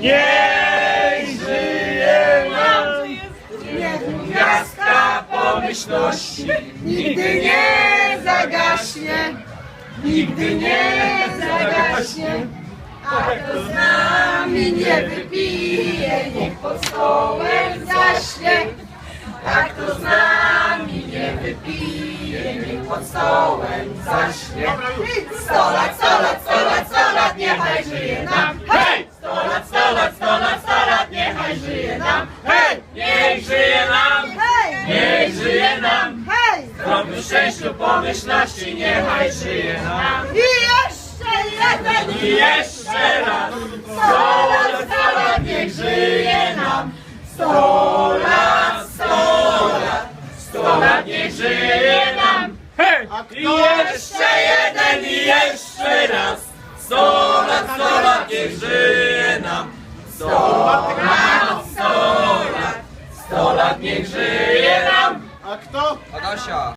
Niech żyje nam gwiazdka pomyślności Nigdy nie zagaśnie, nigdy nie zagaśnie. A kto z nami nie wypije, niech pod stołem zaśnie. A kto z nami nie wypije, niech pod stołem zaśnie. Sto lat, sto lat, sto lat, Zdrowiu, szczęściu, pomyślności, niechaj żyje nam! I jeszcze jeden! I jeszcze raz! Sto lat, sto lat, niech żyje nam! Sto lat, sto lat, sto lat, niech żyje nam! Hej! I jeszcze jeden, i jeszcze raz! Sto lat, sto lat, niech żyje nam! Sto lat, sto lat, sto lat, niech żyje nam! A kto? Adasia.